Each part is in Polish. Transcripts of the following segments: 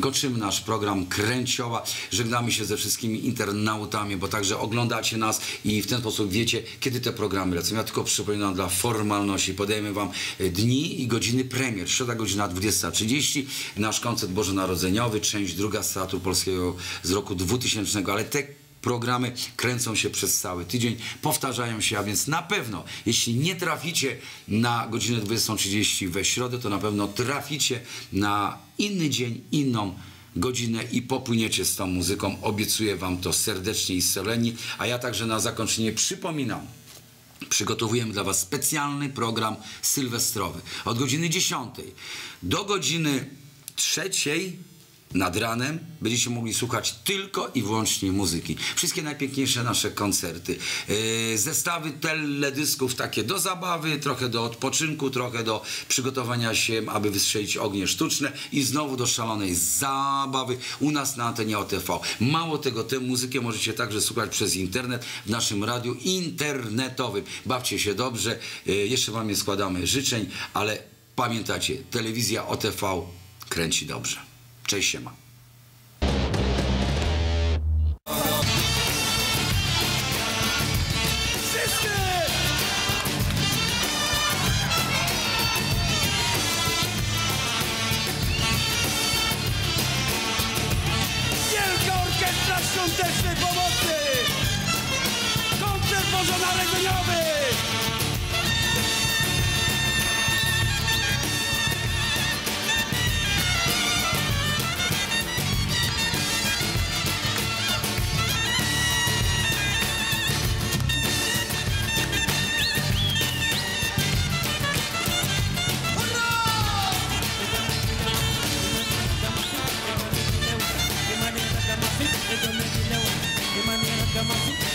Kończymy nasz program Kręcioła. Żegnamy się ze wszystkimi internautami, bo także oglądacie nas i w ten sposób wiecie, kiedy te programy lecą. Ja tylko przypominam dla formalności, podajemy wam e, dni i godziny premier. Środa godzina 20.30, nasz koncert bożonarodzeniowy, część druga z Teatru Polskiego z roku 2000, ale te programy kręcą się przez cały tydzień, powtarzają się, a więc na pewno, jeśli nie traficie na godzinę 20.30 we środę, to na pewno traficie na inny dzień, inną godzinę i popłyniecie z tą muzyką. Obiecuję wam to serdecznie i solennie, a ja także na zakończenie przypominam, Przygotowujemy dla Was specjalny program sylwestrowy. Od godziny 10 do godziny 3 nad ranem będziecie mogli słuchać tylko i wyłącznie muzyki. Wszystkie najpiękniejsze nasze koncerty. Yy, zestawy teledysków takie do zabawy, trochę do odpoczynku, trochę do przygotowania się, aby wystrzelić ognie sztuczne i znowu do szalonej zabawy u nas na antenie OTV. Mało tego, tę muzykę możecie także słuchać przez internet w naszym radiu internetowym. Bawcie się dobrze. Yy, jeszcze Wam nie składamy życzeń, ale pamiętacie, telewizja OTV kręci dobrze. Cześć siema. Wielka Orkiestra Świątecznej Pomocy!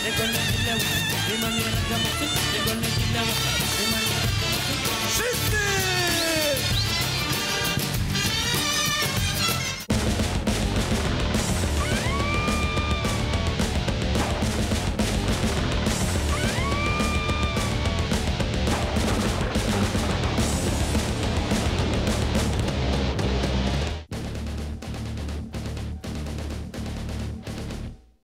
Ik ben niet in de wacht. Ik ben niet in de wacht.